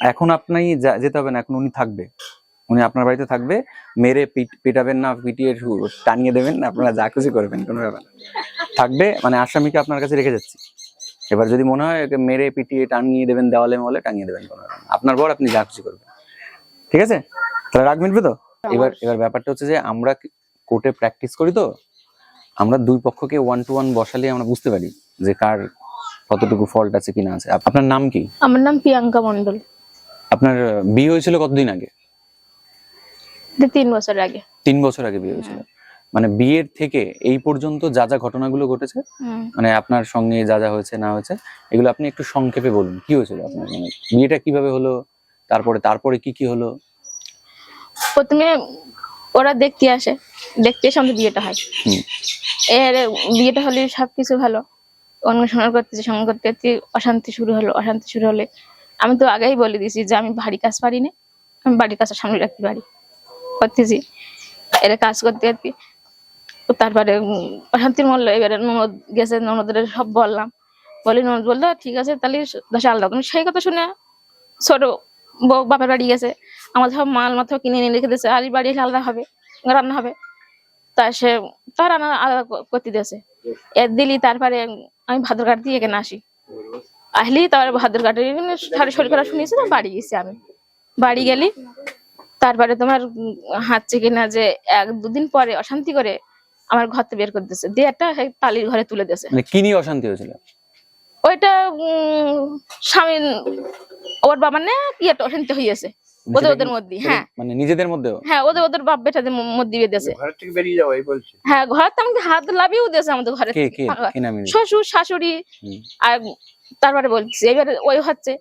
এখন আপনি যেতে হবে না, এখন উনি থাকবে। উনি আপনার বাড়িতে থাকবে, মেরে পিট- পিটাবেন না, পিটিয়ে টানিয়ে দেবেন, আপনারা যা খুশি করবেন, কোনো ব্যাপার থাকবে মানে আসামিকে আপনার কাছে রেখে যাচ্ছি। এবার যদি মনে হয় মেরে, পিটিয়ে, টানিয়ে দেবেন, দেওয়ালে মলে টানিয়ে দেবেন, কোনো আপনার বর আপনি যা খুশি করবেন। ঠিক আছে? তাহলে রাগ মিটবে তো? এবার এবার ব্যাপারটা হচ্ছে যে, আমরা কোর্টে প্র্যাকটিস করি তো, আমরা দুই পক্ষকে ওয়ান টু ওয়ান বসালে আমরা বুঝতে পারি যে কার কতটুকু ফল্ট আছে কি না আছে আপনার নাম কি? আমার নাম প্রিয়াঙ্কা মন্ডল আপনার বিয়ে হয়েছিল কতদিন আগে? তিন বছর আগে। তিন বছর আগে বিয়ে হয়েছিল। মানে বিয়ের থেকে এই পর্যন্ত যা যা ঘটনাগুলো ঘটেছে। মানে আপনার সঙ্গে যা যা হয়েছে না হয়েছে এগুলো আপনি একটু সংক্ষেপে বলুন। কি হয়েছিল আপনার? মানে বিয়েটা কীভাবে হলো? তারপরে তারপরে কি কি হলো? প্রথমে ওরা দেখতে আসে দেখতে এসে আমাদের বিয়েটা হয়। এর বিয়েটা হলে সবকিছু ভালো। অনুসরণ করতেছে সঙ্গে করতে অশান্তি শুরু হলো অশান্তি শুরু হলে আমি তো আগেই বলে দিয়েছি যে আমি ভারী কাজ পারি না। আমি বাড়ির কাজটা সামনে রাখতে পারি। করতেছি। এরা কাজ করতে করতে তারপরে শান্তির মল্ল এবারে ননদ গেছে, ননদের সব বললাম। বলি, ননদ বলল, ঠিক আছে, তাহলে দশা আলাদা তুমি সেই কথা শুনে ছোট বউ বাপের বাড়ি গেছে। আমার সব মাল মাথা কিনে নিয়ে রেখে দিয়েছে। আর বাড়ি আলাদা হবে, রান্না হবে। তা সে তার রান্না আলাদা করতে দিয়েছে। এর দিলি তারপরে আমি ভাদ্রঘাট দিয়ে এখানে আসি। আসলি তারপরে ভাদ্রঘাটে সারি শরীর খারাপ শুনিয়েছি তো বাড়ি গেছি আমি। বাড়ি গেলি তারপরে তোমার উম, হাঁচছে কিনা যে এক দুদিন পরে অশান্তি করে আমার ঘর থেকে বের করে দিয়েছে দিয়ে একটা টালির ঘরে তুলে দিয়েছে। মানে কি নিয়ে অশান্তি হয়েছিল? ওইটা স্বামী ওর বাবার না কি একটা অশান্তি হয়েছে ওদের ওদের মধ্যে হ্যাঁ। মানে নিজেদের মধ্যেও? হ্যাঁ ওদের ওদের বাপ বেটাদের ম- মধ্যে বেঁধেছে ঘর থেকে বেরিয়ে যাও এই বলছে। হ্যাঁ ঘর তো আমাকে হাত লাভিয়েও দিয়েছে আমাদের ঘরে কে কে? ফাঁকা। কি নামে? শ্বশুর শাশুড়ি আর তারপরে বলছি, এবারে ওই হচ্ছে,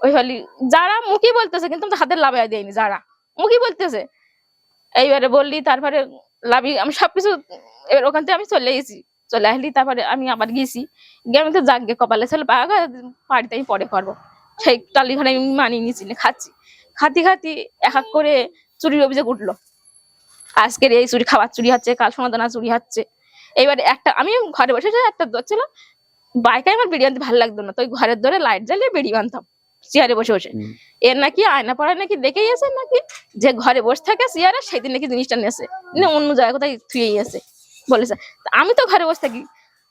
ওই হলি, যারা মুখে বলতেছে, কিন্তু হাতের লাভাই দেয়নি, যারা মুখে বলতেছে। এইবারে বললি, তারপরে লাভি আমি সবকিছু, এবার ওখান থেকে আমি চলে গেছি চলে আসলি, তারপরে আমি আবার গেছি। গিয়ে আমি তো জাগে কপালে ছিল পাগা বাড়িতে আমি পরে করব। সেই টালি ঘরে আমি মানিয়ে নিয়েছি খাচ্ছি। খাতি খাতি এক এক করে চুরির অভিযোগ উঠল। আজকের এই চুরি, খাবার চুরি হচ্ছে, কাল সোনাদানা চুরি হচ্ছে। এইবার একটা আমি ঘরে বসে একটা ছিল বাইকে আমার বেরিয়ে আনতে ভালো লাগতো না। তো ঘরের ধরে লাইট জ্বালিয়ে বেরিয়ে আনতাম চেয়ারে বসে বসে। এর নাকি আয়না পড়া নাকি দেখেই আছে নাকি যে ঘরে বসে থাকে চেয়ারে সেদিন নাকি জিনিসটা নিয়েছে না অন্য জায়গায় কোথায় থুয়েই আছে বলেছে আমি তো ঘরে বসে থাকি।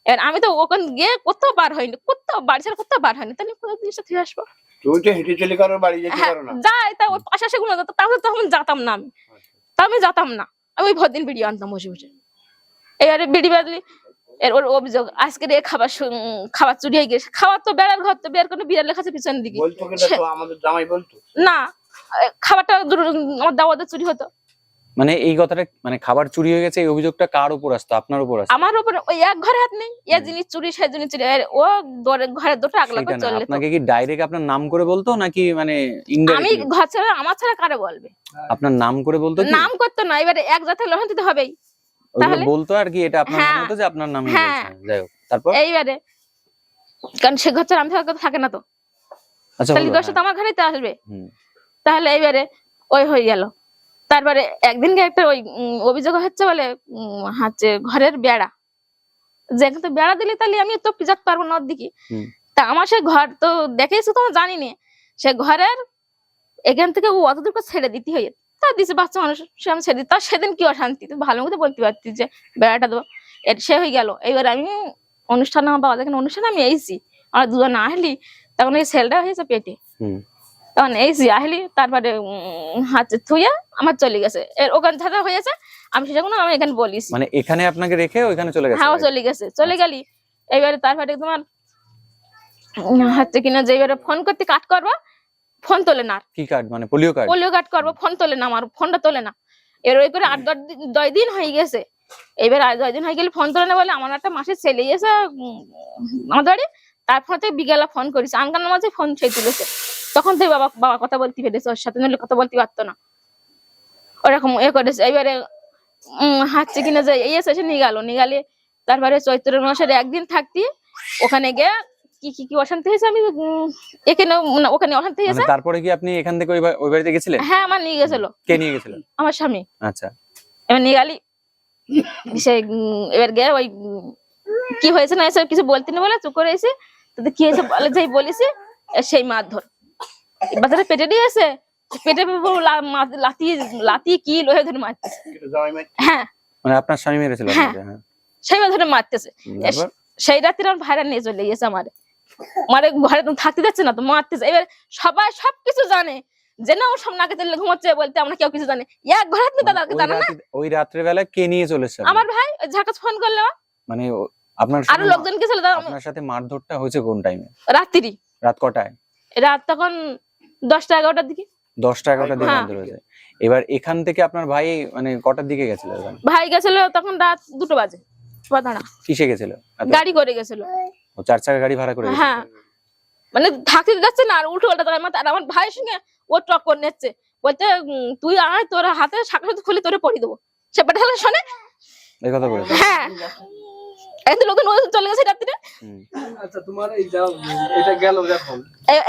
এবার আমি তো ওখান গিয়ে কোথাও বার হয়নি কোথাও বাড়ি ছাড়া কোথাও বার হয়নি। তাহলে কোথাও জিনিসটা থুয়ে আসব? তুমি তো হেঁটে চলে কারোর বাড়ি যেতে হ্যাঁ পারো না। যাই তা ওই পাশে সেগুলো তাহলে তখন যেতাম না আমি। তা আমি যেতাম না। আমি ওই ভরদিন ভিডিও আনতাম বসে বসে। এবারে বিড়ি বাদলি এর ওর অভিযোগ আজকের এ খাবার খাবার চুরি হয়ে গেছে খাবার তো বেড়ার ঘর তো বের করে বিড়াল লেখা আছে পিছনের দিকে। বলতো কেটা তো আমাদের জামাই বলতো? না খাবারটা আমার দাওয়াতে চুরি হতো। মানে এই কথাটা মানে খাবার চুরি হয়ে গেছে এই অভিযোগটা কার উপর আসতো? আপনার উপর আসতো? আমার উপরে ওই এক ঘরে হাত নেই। এ জিনিস চুরি সে জিনিস চুরি ও দরে ঘরের দুটো আগলা করে তো। আপনাকে কি ডাইরেক্ট আপনার নাম করে বলতো নাকি মানে আমি ঘর ছাড়া আমার ছাড়া কারে বলবে? আপনার নাম করে বলতো নাম করতো না এবারে এক জাতের লোহন দিতে হবেই। তাহলে? বলতো আর কি এটা আপনার হ্যাঁ। মনে হতো যে আপনার নামই হ্যাঁ। যাই হোক তারপর? এইবারে। কারণ সে ঘর ছাড়া আমি থাকা থাকে না তো। আচ্ছা তাহলে হ্যাঁ। আমার ঘরেই তো আসবে। তাহলে এইবারে ওই হয়ে গেল। তারপরে একদিনকে একটা ওই অভিযোগ হচ্ছে বলে উম, হচ্ছে ঘরের বেড়া। যেখানে তো বেড়া দিলে তাহলে আমি তো পিজাত পারব না ওর দিকে। তা আমার সে ঘর তো দেখেছি তো জানি না। সে ঘরের এখান থেকে ও অত দূর করে ছেড়ে দিতে হয় তা দিছে বাচ্চা মানুষ সে আমি দিই। তার সেদিন কি অশান্তি? তুই ভালো মতো বলতে পারতি যে বেড়াটা দেবো। এর সে হয়ে গেল। এবার আমি অনুষ্ঠান আমার বাবা দেখেন অনুষ্ঠানে আমি এইছি আমার দুজন আসলি তখন ওই সেলটা হয়েছে পেটে। তখন এইছি আসলি তারপরে হাতে থুয়ে আমার চলে গেছে। এর ওখানে ধারা হয়েছে আমি সেটা কোনো আমি এখানে বলিস। মানে এখানে আপনাকে রেখে ওইখানে চলে গেছে? হ্যাঁ চলে গেছে। চলে গেলি। এবারে তারপরে তোমার হচ্ছে কিনা যে এবারে ফোন করতে কাট করবা ফোন তোলে না। কি কার্ড? মানে পোলিও কার্ড? পোলিও কাট করব ফোন তোলে না আমার ফোনটা তোলে না। এর ওই করে আট দশ দিন হয়ে গেছে। এবার আট দশ দিন হয়ে গেলে ফোন তোলে না বলে আমার একটা মাসে ছেলে এসে আমাদের বাড়ি তারপর থেকে বিকেলে ফোন করেছে আনকার নামাজে ফোন সেই তুলেছে। তখন থেকে বাবা বাবা কথা বলতে পেরেছে ওর সাথে নইলে কথা বলতে পারতো না। ওরকম এ করেছে। এবারে হাঁটছে কিনা যে এই এসে এসে নিয়ে গেল। নিয়ে গেলে তারপরে চৈত্র মাসের একদিন থাকতি ওখানে গিয়ে কি কি কি অশান্তি হয়েছে? আমি উম, এখানে না, ওখানে অশান্তি মানে হয়েছে। তারপরে কি আপনি এখান থেকে ওই বাড়িতে গেছিলেন? হ্যাঁ আমার নিয়ে গেছিল। কে নিয়ে গেছিলেন? আমার স্বামী। আচ্ছা। এবার নিয়ে গেলি। সে এবার গিয়ে ওই কি হয়েছে না এসব কিছু বলতে না বলে চুপ করে এসে তাতে কি হয়েছে বলে যাই বলিস সেই মারধর। বাচ্চাটা পেটে দিয়েছে পেটে লাতি লাতি কি লোহে ধরে মারতেছে। হ্যাঁ। মানে আপনার স্বামী মেরেছিল হ্যাঁ। হ্যাঁ। ধরে মারতেছে। সেই রাত্রে আমার ভাইরা নিয়ে চলে গেছে আমারে। মানে ঘরে তো থাকতে যাচ্ছে না তো মারতেছে এবার সবাই সবকিছু জানে। যে না ও সব নাকে তেলে ঘুমাচ্ছে বলতে আমরা কেউ কিছু জানে। এক ঘরে আপনি দাদাকে ওই না? ওই রাত্রে বেলা কে নিয়ে চলে এসেছে আমার ভাই কাছে ফোন করল। মানে আপনার আরও লোকজন গেছিল তারা আপনার সাথে মারধরটা হয়েছে কোন টাইমে রাত্রি। রাত কটায়? রাত তখন দশটা এগারোটার দিকে। দশটা এগারোটার দিকে হ্যাঁ। মারধর হয়েছে। এবার এখান থেকে আপনার ভাই মানে কটার দিকে গেছিল ভাই গেছিল তখন রাত দুটো বাজে কিসে গেছিল? গাড়ি করে গেছিল। চার চাকা গাড়ি ভাড়া করে হ্যাঁ। মানে থাকতে যাচ্ছে না আর উল্টো পাল্টা তাকায় মাথা আর আমার ভাইয়ের সঙ্গে ও টক্কর নিচ্ছে। বলতে তুই আয় তোর হাতে শাখা খুলে তোরে পড়ি দেবো। সে পেটালে শোনে। এই কথা বলেছে হ্যাঁ। চলে গেছে রাত্রিরে। আচ্ছা তোমার এই যা এটা গেল যখন।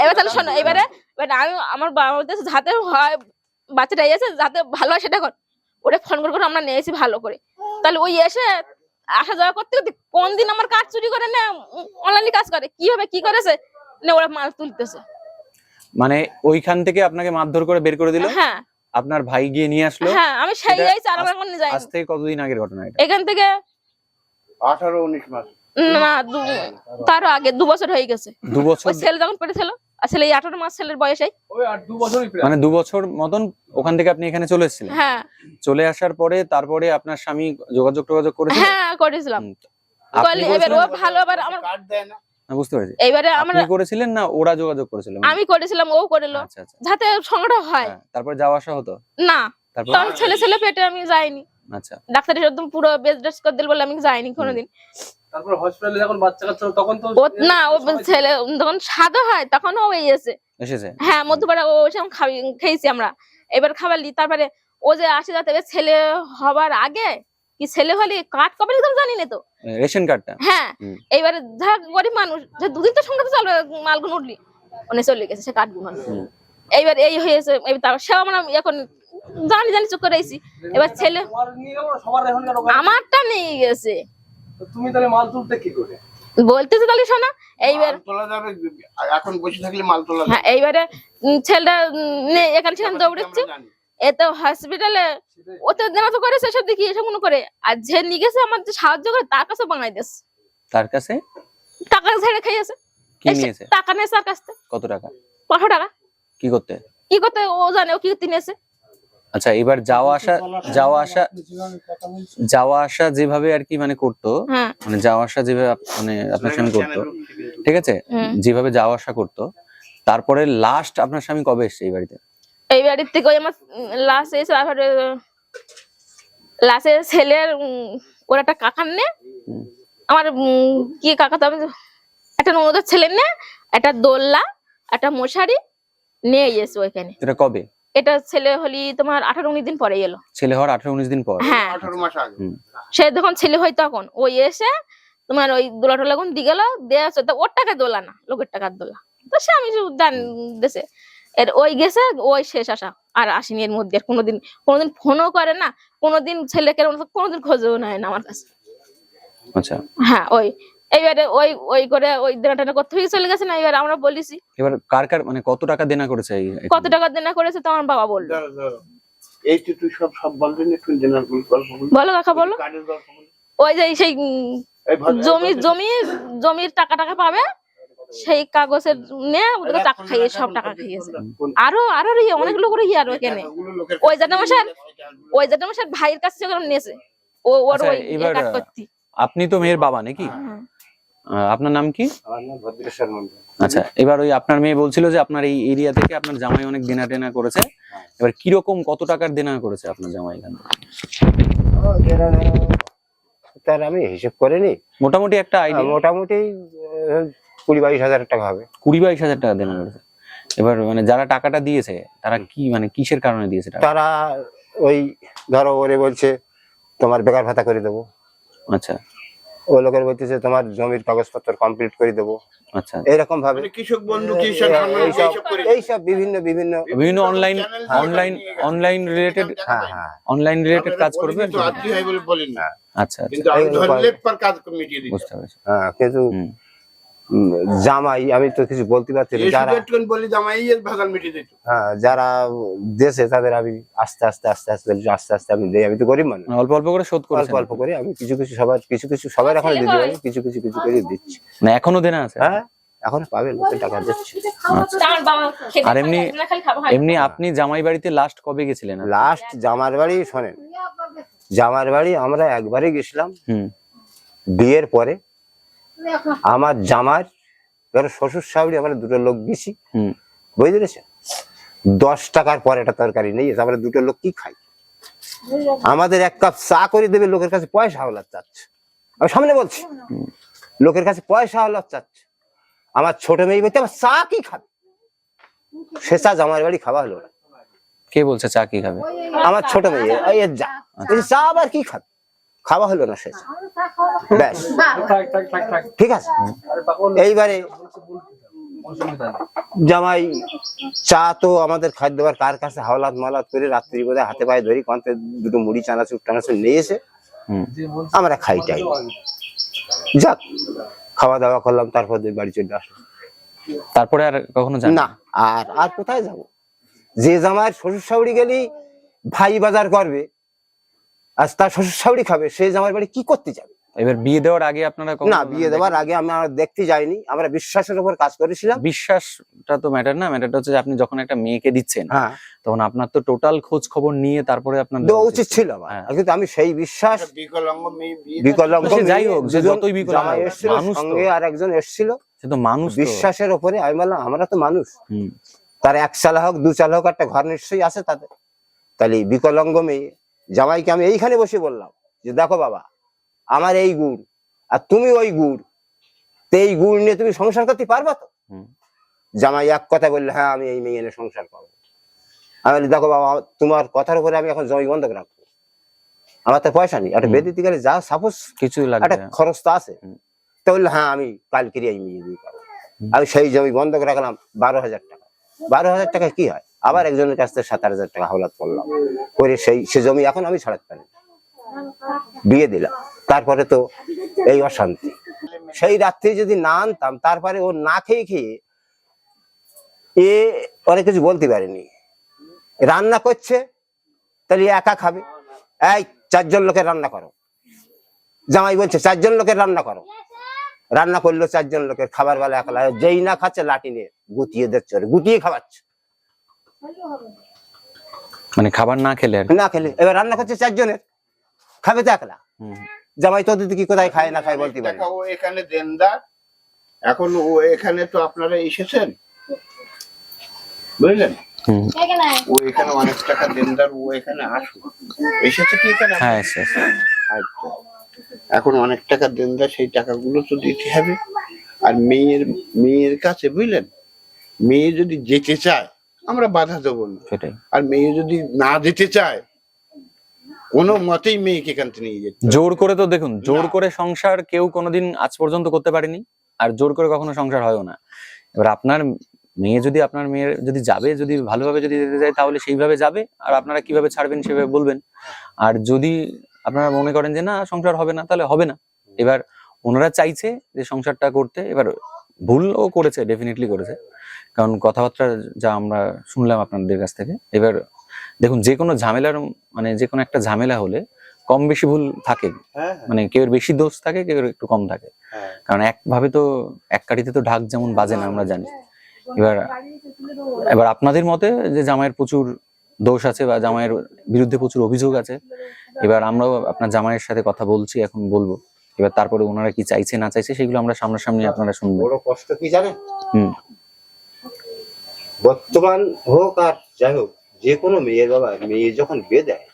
এবার তাহলে শোনো এবারে এবারে আমি আমার বাবা বলতেছে যাতে হয় বাচ্চাটা এসে যাতে ভালো হয় সেটা কর। ওরে ফোন করে করে আমরা নিয়ে এসি ভালো করে। তাহলে ওই এসে আসা যাওয়া করতে করতে কোন দিন আমার কাজ চুরি করে না অনলাইনে কাজ করে? কীভাবে কি করেছে? না ওরা মাল তুলতেছে। মানে ওইখান থেকে আপনাকে মারধর করে বের করে দিল? হ্যাঁ। আপনার ভাই গিয়ে নিয়ে আসলো? হ্যাঁ আমি সেই যাইছি আর আমার মনে যাই আজ থেকে কতদিন আগের ঘটনা এটা? এখান থেকে আঠারো উনিশ মাস। না দু- তারও আগে দু বছর হয়ে গেছে। দু বছর ওই ছেলে যখন পেটেছিল আর ছেলে এই আঠারো মাস ছেলের বয়সে ওই আর দু বছরই প্রায়। মানে দু বছর মতন ওখান থেকে আপনি এখানে চলে এসেছিলেন? হ্যাঁ। চলে আসার পরে তারপরে আপনার স্বামী যোগাযোগ টোগাযোগ করেছিল? হ্যাঁ করেছিলাম। আপনি এবার ও ভালো আবার আমার কার্ড দেয় না। না, বুঝতে পেরেছি। আমরা আপনি করেছিলেন না ওরা যোগাযোগ করেছিল? আমি করেছিলাম ও করেলো। আচ্ছা আচ্ছা। যাতে সংগ্রহ হয়। হ্যাঁ, তারপরে যাওয়া আসা হতো? না। তখন ছেলে ছেলে পেটে আমি যাইনি। আচ্ছা। ডাক্তারের একদম পুরো বেড রেস্ট করে দিল বলে আমি যাইনি কোনোদিন। তারপর হসপিটালে যখন বাচ্চা কাচ্চা তখন তো ও না ও ছেলে যখন সাদা হয় তখন ও এসেছে। হ্যাঁ মধ্যপাড়া ও সেরকম খাবি খেয়েছি আমরা। এবার খাবার লি তারপরে ও যে আসে যাতে ছেলে হবার আগে কি ছেলে হলে কাঠ কবে একদম জানি না তো। রেশন কার্ডটা? হ্যাঁ হুম। এইবারে যা গরিব মানুষ যে দুদিন তো সঙ্গে তো চলবে মালগুলো উঠলি উনি চলে গেছে সে কাঠগুলো হুম। এইবার এই হয়েছে এবার তারপর সেও আমরা এখন জানি জানি চুপ করে এবার ছেলে। আমারটা নিয়ে গেছে। তুমি তাহলে মাল তুলতে কি করে? বলতেছে তাহলে শোনা এইবার তোলা যাবে এখন বসে থাকলে মাল তোলা হ্যাঁ এইবারে ছেলেটা এখানে সেখানে দৌড়েছে আমরা জানি। এ তো হসপিটালে ও তো দেনা তো করেছে সব দেখি এসব মনে করে। আর যে নিয়ে গেছে আমার যে সাহায্য করে তার কাছে বাঙাই দিস তার কাছে? টাকা ছেড়ে খেয়েছে। কি নিয়েছে? টাকা নিয়েছে তার কাছ থেকে। কত টাকা? পাঁচশো টাকা। কি করতে? কি করতে? ও জানে ও কি করতে নিয়েছে আচ্ছা এবার যাওয়া আসা যাওয়া আসা যাওয়া আসা যেভাবে আর কি মানে করতো হ্যাঁ। মানে যাওয়া আসা যেভাবে মানে আপনার স্বামী করতো ঠিক আছে? যেভাবে যাওয়া আসা করতো তারপরে লাস্ট আপনার স্বামী কবে এসছে এই বাড়িতে? এই বাড়ির থেকে ওই আমার লাস্ট এসে তারপরে লাস্টে ছেলের ওর একটা কাকার নে। আমার কি কাকা তো একটা ননদের ছেলে নে একটা দোল্লা একটা মশারি নিয়ে এসে ওইখানে। এটা কবে? এটা ছেলে হলি তোমার আঠারো উনিশ দিন পরে এলো। ছেলে হওয়ার আঠারো উনিশ দিন পর? হ্যাঁ। সে যখন ছেলে হয় তখন ওই এসে তোমার ওই দোলা টোলা কোন দিয়ে গেল দেওয়া আছে, তা ওর টাকা দোলা না লোকের টাকার দোলা। তো সে আমি জান দেশে এর ওই গেছে ওই শেষ আসা আর আসেনি এর মধ্যে আর কোনোদিন কোনোদিন ফোনও করে না কোনোদিন ছেলেকে কোনোদিন খোঁজও নেয় না আমার কাছে। আচ্ছা। হ্যাঁ ওই এইবারে ওই ওই করে ওই দেনা টেনা করতে হয়ে চলে গেছে না এবার আমরা বলিছি। এবার কার কার মানে কত টাকা দেনা করেছে কত টাকা দেনা করেছে তো আমার বাবা বলল। এই তো তুই সব সব বলবি না একটু জেনার গল্প বলো। কাকা বলো। ওই যে সেই জমি জমি জমির টাকা টাকা পাবে সেই কাগজের নিয়ে ওদের টাকা খাইয়ে সব টাকা খাইয়েছে আরও আরও ইয়ে অনেক লোকের ইয়ে আরও এখানে ওই জ্যাঠামশার ওই জ্যাঠামশার ভাইয়ের কাছে নিয়েছে ও ওর আচ্ছা, ওই কাজ করতি। আপনি তো মেয়ের বাবা নাকি? হ্যাঁ। আপনার নাম কি? আচ্ছা এবার ওই আপনার মেয়ে বলছিল যে আপনার এই এরিয়া থেকে আপনার জামাই অনেক দেনা টেনা করেছে এবার কীরকম কত টাকার দেনা করেছে আপনার জামাই এখানে? তার আমি হিসেব করিনি মোটামুটি একটা আইডিয়া মোটামুটি কুড়ি বাইশ হাজার টাকা হবে। কুড়ি বাইশ হাজার টাকা দেনা করেছে। এবার মানে যারা টাকাটা দিয়েছে তারা কি মানে কিসের কারণে দিয়েছে তারা ওই ধরো ওরে বলছে তোমার বেকার ভাতা করে দেবো। আচ্ছা। ও লোকের বলতেছে তোমার জমির কাগজপত্র কমপ্লিট করে দেবো। আচ্ছা। এরকম ভাবে। মানে কৃষক বন্ধু কৃষক এইসব এইসব বিভিন্ন বিভিন্ন বিভিন্ন অনলাইন অনলাইন অনলাইন রিলেটেড হ্যাঁ হ্যাঁ। অনলাইন রিলেটেড কাজ করবে? হয় আচ্ছা আচ্ছা। কিন্তু আমি ধরলে পর কাজ মিটিয়ে দিই বুঝতে পেরেছি। হ্যাঁ কিন্তু জামাই আমি তো কিছু বলতে পারছি না যারা বলি জামাই এর ভাগাল মিটে দিত। হ্যাঁ যারা দেশে তাদের আমি আস্তে আস্তে আস্তে আস্তে আস্তে আস্তে আমি দেই। আমি তো গরিব মানুষ। মানে অল্প অল্প করে শোধ অল্প করেছেন অল্প করে আমি কিছু কিছু সবার কিছু কিছু সবার এখন দিতে পারি কিছু কিছু কিছু করে দিচ্ছি। মানে এখনও দেনা আছে। হ্যাঁ এখন পাবে লোকের টাকা দিচ্ছে। খেতে আর এমনি- না, এমনি আপনি জামাই বাড়িতে লাস্ট কবে গেছিলেন? লাস্ট জামার বাড়ি শোনেন। জামার বাড়ি আমরা একবারই গেছিলাম। হুম। বিয়ের পরে আমার জামার ধরো শ্বশুর শাশুড়ি আমরা দুটো লোক বেশি। বুঝতে পেরেছেন? দশ টাকার পর একটা তরকারি নেই আমরা দুটো লোক কি খাই আমাদের এক কাপ চা করে দেবে লোকের কাছে পয়সা হলার চাচ্ছে। আমি সামনে বলছি লোকের কাছে পয়সা হলার চাচ্ছে। আমার ছোট মেয়ে বলতে আমার চা কি খাবে? সে চা জামার বাড়ি খাওয়া হলো না। কে বলছে চা কি খাবে? আমার ছোট মেয়ে বলছে, চা আবার কি খাবে? খাওয়া হলো না চা। ব্যাস। ঠিক আছে। এইবারে জামাই চা তো আমাদের খাদ্য দেওয়ার কার কাছে হাওলাত মালাত করে রাত্রি বোধহয় হাতে পায়ে ধরি কন্তে দুটো মুড়ি চানাচুর টানাচুর নিয়ে এসে আমরা খাই টাই। যাক খাওয়া দাওয়া করলাম তারপর বাড়ি চলে আসলাম। তারপরে আর কখনো না আর আর কোথায় যাব? যে জামাই শ্বশুর শাশুড়ি গেলি ভাই বাজার করবে। আর তার শ্বশুর শাশুড়ি খাবে সেই জামাই বাড়ি কি করতে যাবে? এবার বিয়ে দেওয়ার আগে আপনারা না বিয়ে দেওয়ার আগে আমি আর দেখতে যাইনি আমরা বিশ্বাসের উপর কাজ করেছিলাম। বিশ্বাসটা তো ম্যাটার না ম্যাটারটা হচ্ছে আপনি যখন একটা মেয়েকে দিচ্ছেন হ্যাঁ। তখন আপনার তো টোটাল খোঁজ খবর নিয়ে তারপরে আপনার দেওয়া উচিত ছিল। হ্যাঁ। কিন্তু আমি সেই বিশ্বাস বিকলাঙ্গ বিকলাঙ্গ যাই হোক, যে যতই বিকলাঙ্গ সঙ্গে আর একজন এসেছিল। সে তো মানুষ বিশ্বাসের উপরে আমি বললাম আমরা তো মানুষ। হুম। তার এক চালা হোক দু চালা হোক একটা ঘর নিশ্চয়ই আছে তাদের। তাহলে বিকলাঙ্গ মেয়ে জামাইকে আমি এইখানে বসে বললাম যে দেখো বাবা আমার এই গুড় আর তুমি ওই গুড় তো এই গুড় নিয়ে তুমি সংসার করতে পারবা তো? জামাই এক কথা বললে হ্যাঁ আমি এই মেয়ে এনে সংসার করব। আমি বলি দেখো বাবা তোমার কথার উপরে আমি এখন জমি বন্ধক রাখব। আমার তো পয়সা নেই। একটা। বেদিতে গেলে যা সাপোজ কিছু একটা খরচ তো আছে। তো বলল হ্যাঁ আমি কালকে এই মেয়ে দিয়ে পাবো। আমি সেই জমি বন্ধক রাখলাম বারো হাজার টাকা। বারো হাজার টাকা কি হয়? আবার একজনের কাছ থেকে সাত হাজার টাকা হাওলাত করলাম। করে সেই, সে জমি এখন আমি ছাড়াতে পারি বিয়ে দিলাম। তারপরে তো এই অশান্তি। সেই রাত্রে যদি না আনতাম, তারপরে ও না খেয়ে খেয়ে এ অনেক কিছু বলতে পারেনি। রান্না করছে, তাহলে একা খাবে। এই চারজন লোকের রান্না করো। জামাই বলছে, চারজন লোকের রান্না করো। রান্না করল চারজন লোকের খাবার বেলা একলা। যেই না খাচ্ছে, লাঠি নিয়ে গুতিয়ে দিচ্ছে গুতিয়ে খাওয়াচ্ছে। মানে খাবার না খেলে না খেলে। এবার রান্না করছে চারজনের। খাবে তো একলা। জামাই তোদের কি কোথায় খায় না খায় বলতে পারে ও এখানে দেনদার। এখন ও এখানে তো আপনারা এসেছেন? বুঝলেন? ও এখানে অনেক টাকা দেনদার ও এখানে আসুক। এসেছে কি এখানে? হ্যাঁ এসে এসে। আচ্ছা। এখন অনেক টাকা দেনদার সেই টাকাগুলো তো দিতে হবে। আর মেয়ের মেয়ের কাছে বুঝলেন? মেয়ে যদি যেতে চায় আমরা বাধা দেবো না। আর মেয়ে যদি না দিতে চায় কোনো মতেই মেয়েকে এখান থেকে নিয়ে যেতে জোর করে তো দেখুন জোর করে সংসার কেউ কোনোদিন আজ পর্যন্ত করতে পারেনি আর জোর করে কখনো সংসার হয়ও না। এবার আপনার মেয়ে যদি আপনার মেয়ের যদি যাবে যদি ভালোভাবে যদি যেতে যায় তাহলে সেইভাবে যাবে আর আপনারা কীভাবে ছাড়বেন সেভাবে বলবেন। আর যদি আপনারা মনে করেন যে না সংসার হবে না তাহলে হবে না। এবার ওনারা চাইছে যে সংসারটা করতে এবার ভুলও করেছে ডেফিনেটলি করেছে। কারণ কথাবার্তা যা আমরা শুনলাম আপনাদের কাছ থেকে এবার দেখুন যে কোনো ঝামেলার মানে যে কোনো একটা ঝামেলা হলে কম বেশি ভুল থাকে। হ্যাঁ মানে কেউ বেশি দোষ থাকে কেউ একটু কম থাকে। হ্যাঁ। কারণ একভাবে তো এক কাঠিতে তো ঢাক যেমন বাজে না আমরা জানি। এবার এবার আপনাদের মতে যে জামাইয়ের প্রচুর দোষ আছে বা জামাইয়ের বিরুদ্ধে প্রচুর অভিযোগ আছে এবার আমরাও আপনার জামাইয়ের সাথে কথা বলছি এখন বলব। এবার তারপরে ওনারা কি চাইছে না চাইছে সেগুলো আমরা সামনাসামনি আপনারা শুনব। বড় কষ্ট কি জানেন? হুম। বর্তমান হোক আর যাই হোক যে কোনো মেয়ের বাবা মেয়ে যখন বিয়ে দেয়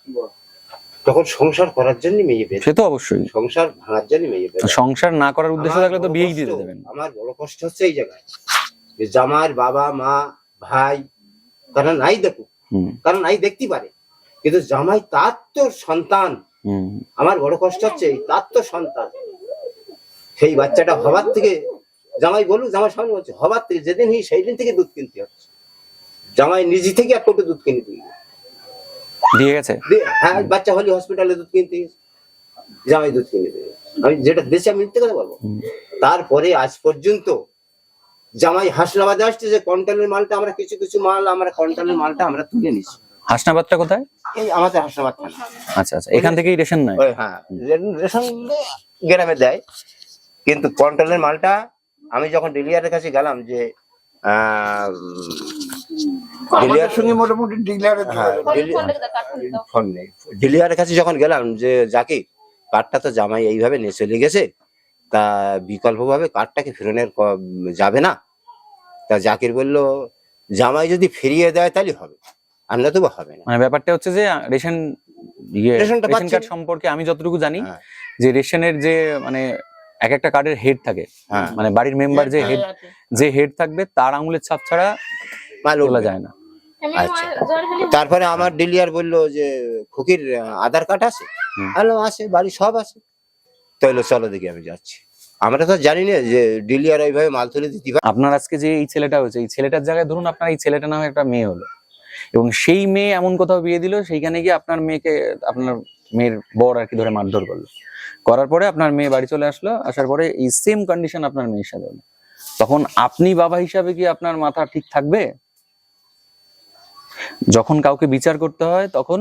তখন সংসার করার জন্য মেয়ে বিয়ে সে তো অবশ্যই। সংসার ভাঙার জন্য মেয়ে বিয়ে সংসার না করার উদ্দেশ্য থাকলে তো বিয়েই দিতে দেবেন। আমার বড় কষ্ট হচ্ছে এই জায়গায়। যে জামার বাবা মা ভাই তারা নাই দেখুক তারা নাই দেখতে পারে। কিন্তু জামাই তার তো সন্তান। আমার বড় কষ্ট হচ্ছে এই তার তো সন্তান। সেই বাচ্চাটা হবার থেকে জামাই বলুক জামাই সামনে বলছে হবার থেকে যেদিন সেই দিন থেকে দুধ কিনতে হচ্ছে। জামাই নিজে থেকে এক কোটি দুধ কিনে দিই দিয়ে গেছে? হ্যাঁ বাচ্চা হলে হসপিটালে দুধ কিনতে জামাই দুধ কিনে দেবে আমি যেটা দেশে আমি মিথ্যে কথা বলব? তারপরে আজ পর্যন্ত জামাই হাসনাবাদে আসছে যে কন্ট্রোলের মালটা আমরা কিছু কিছু মাল আমরা কন্ট্রোলের মালটা আমরা তুলে নিছি। হাসনাবাদটা কোথায়? এই আমাদের হাসনাবাদ থানা। আচ্ছা আচ্ছা এখান থেকেই রেশন নয়? ওই হ্যাঁ রেশন গ্রামে দেয়। কিন্তু কন্ট্রোলের মালটা আমি যখন ডিলিয়ারের কাছে গেলাম যে ডিলিয়ার সঙ্গে মোটামুটি ডিলারের হ্যাঁ ফোন নেই। ডিলিয়ারের কাছে যখন গেলাম যে জাকি কার্ডটা তো জামাই এইভাবে নিয়ে চলে গেছে তা বিকল্পভাবে কার্ডটাকে ফেরানোর যাবে না? তা জাকির বলল জামাই যদি ফিরিয়ে দেয় তাহলে হবে আর না তো হবে না। মানে ব্যাপারটা হচ্ছে যে রেশন ইয়ে রেশনটা রেশন কার্ড সম্পর্কে আমি যতটুকু জানি হ্যাঁ। যে রেশনের যে মানে এক একটা কার্ডের হেড থাকে। হ্যাঁ। মানে বাড়ির মেম্বার যে হেড যে হেড থাকবে তার আঙুলের ছাপ ছাড়া মাল উঠবে। যায় না। আচ্ছা। তারপরে আমার ডিলিয়ার বলল যে খুকির আধার কার্ড আছে। হ্যালো আছে বাড়ি সব আছে। তাইলে চলো দেখি আমি যাচ্ছি। আমরা তো জানি না যে ডিলিয়ার ওইভাবে মাল তুলে দিতে পারে। আপনার আজকে যে এই ছেলেটা হয়েছে এই ছেলেটার জায়গায় ধরুন আপনার এই ছেলেটা নামে একটা মেয়ে হলো এবং সেই মেয়ে এমন কোথাও বিয়ে দিল সেইখানে গিয়ে আপনার মেয়েকে আপনার মেয়ের বর আর কি ধরে মারধর করল। করার পরে আপনার মেয়ে বাড়ি চলে আসলো আসার পরে এই সেম কন্ডিশন আপনার মেয়ের সাথে হলো। তখন আপনি বাবা হিসাবে কি আপনার মাথা ঠিক থাকবে? যখন কাউকে বিচার করতে হয় তখন